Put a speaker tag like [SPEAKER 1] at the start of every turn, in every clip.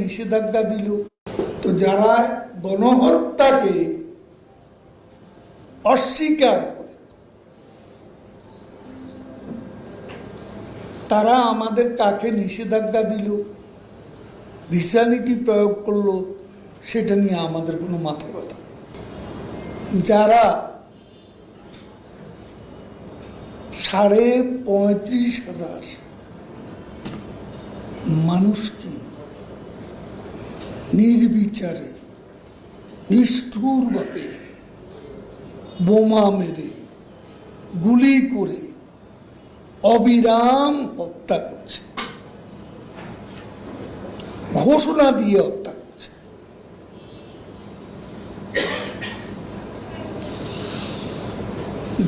[SPEAKER 1] নিষেধাজ্ঞা দিল। তো যারা গণহত্যাকে অস্বীকার করে, তারা আমাদের কাকে নিষেধাজ্ঞা দিল ভিসা নীতি প্রয়োগ করল, সেটা নিয়ে আমাদের কোনো মাথা কথা যারা সাড়ে পঁয়ত্রিশ হাজার মানুষকে নির্বিচারে, নিষ্ঠুরভাবে বোমা মেরে, গুলি করে অবিরাম হত্যা করছে। ঘোষণা দিয়ে হত্যা করছে।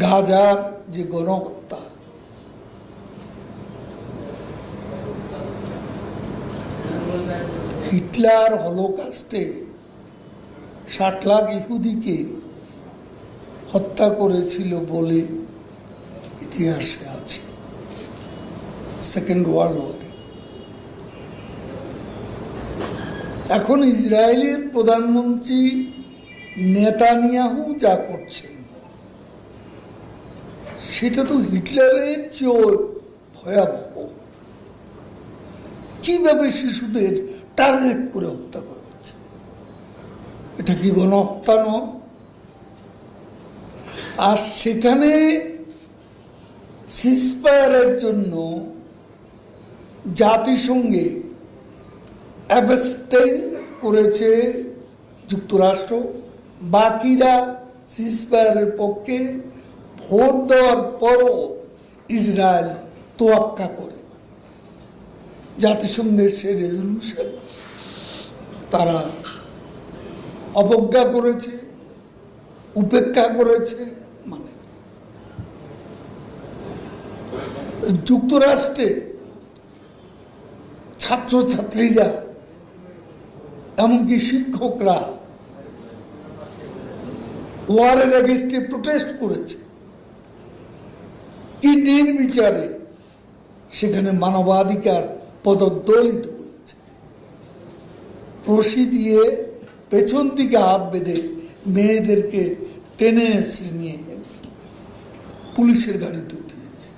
[SPEAKER 1] গাজার যে গণহত্যা হিটলার হলোকাস্টে ষাট লাখ ইহুদিকে হত্যা করেছিল বলে ইতিহাসে আছে। সেকেন্ড ওয়ার্ল্ড ওয়ারে। এখন ইসরায়েলের প্রধানমন্ত্রী নেতানিয়াহু যা করছেন, সেটা তো হিটলারের চেয়েও ভয়াবহ। কীভাবে শিশুদের টার্গেট করে হত্যা করা হচ্ছে। এটা কি গণহত্যা নয়? আর সেখানে সিসপায়ারের জন্য জাতিসংঘে অ্যাবস্টেইন করেছে যুক্তরাষ্ট্র। বাকিরা সিসপায়ারের পক্ষে ভোট দেওয়ার পরও ইসরায়েল তোয়াক্কা করে। জাতিসংঘের সে রেজলিউশন তারা অবজ্ঞা করেছে, উপেক্ষা করেছে মানে যুক্তরাষ্ট্রে ছাত্রছাত্রীরা এমনকি শিক্ষকরা ওয়ারের এগেস্টে প্রোটেস্ট করেছে। কি নির্বিচারে সেখানে মানবাধিকার পদদলিত হয়েছে। রশি দিয়ে পেছন দিকে হাত বেঁধে মেয়েদেরকে টেনে এসে নিয়ে পুলিশের গাড়িতে উঠিয়েছে।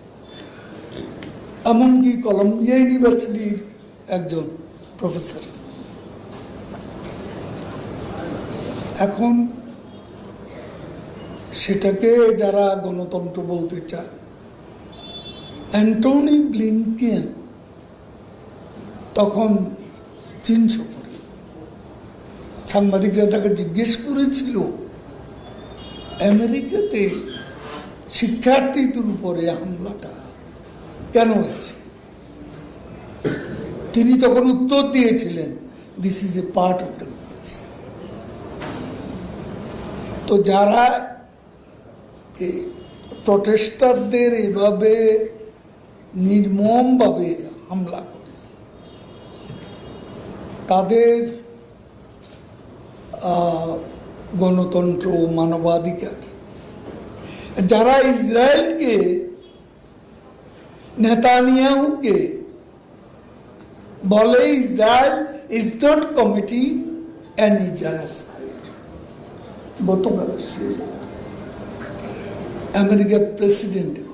[SPEAKER 1] এমনকি কলম্বিয়া ইউনিভার্সিটির একজন প্রফেসর। এখন সেটাকে যারা গণতন্ত্র বলতে চায়, অ্যান্টনি ব্লিংকেন তখন চিনছো করে। সাংবাদিকরা তাকে জিজ্ঞেস করেছিল, আমেরিকাতে শিক্ষার্থীদের উপরে হামলাটা কেন হচ্ছে? তিনি তখন উত্তর দিয়েছিলেন this is a part of democracy তো যারা প্রটেস্টারদের এভাবে নির্মমভাবে হামলা করে তাদের গণতন্ত্র মানবাধিকার। যারা ইসরায়েলকে, নেতানিয়াহুকে বলে Israel is not committing any genocide গতকাল আমেরিকার প্রেসিডেন্টের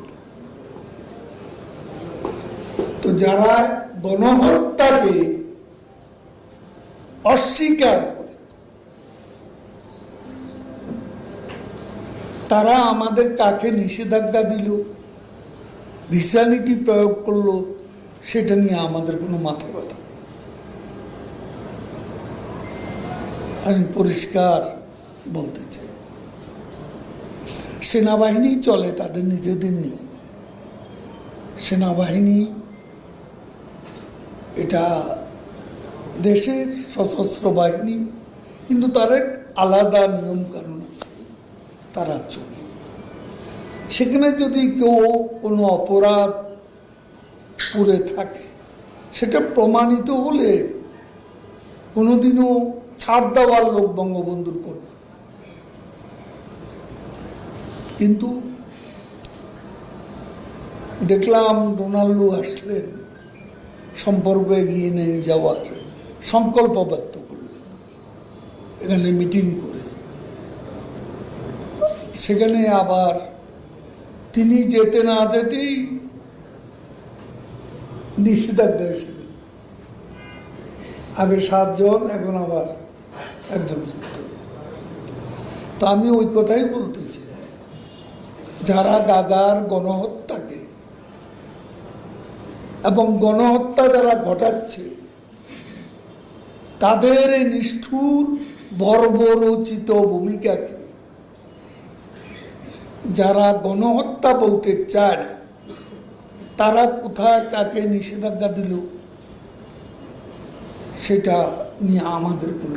[SPEAKER 1] তো যারা গণহত্যাকে অস্বীকার করে। তারা আমাদের কাকে নিষেধাজ্ঞা দিল, ভিসা নীতি প্রয়োগ করল, সেটা নিয়ে আমাদের কোনো মাথা ব্যথা আমি পরিষ্কার বলতে চাই, সেনাবাহিনী চলে তাদের নিজেদের নিয়ে সেনাবাহিনী এটা দেশের সশস্ত্র বাহিনী, কিন্তু তার এক আলাদা নিয়ম কানুন আছে। তারা চলে। সেখানে যদি কেউ কোনো অপরাধ করে থাকে, সেটা প্রমাণিত হলে কোনোদিনও ছাড় দেওয়ার লোক বঙ্গবন্ধুর করবে কিন্তু দেখলাম রোনাল্ডো আসলেন, সম্পর্ক এগিয়ে নিয়ে যাওয়ার। সংকল্প ব্যক্ত করলেন এখানে মিটিং করে। সেখানে আবার তিনি যেতে না যেতেই নিষেধাজ্ঞা এসে গেল। আগে সাতজন, এখন আবার একজন তো আমি ওই কথাই বলতে চাই। যারা গাজার গণহত্যাকে এবং গণহত্যা যারা ঘটাচ্ছে তাদের এই নিষ্ঠুর, বর্বরোচিত ভূমিকাকে যারা গণহত্যা বলতে চায় তারা কোথায় তাকে নিষেধাজ্ঞা দিল, সেটা নিয়ে আমাদের কোনো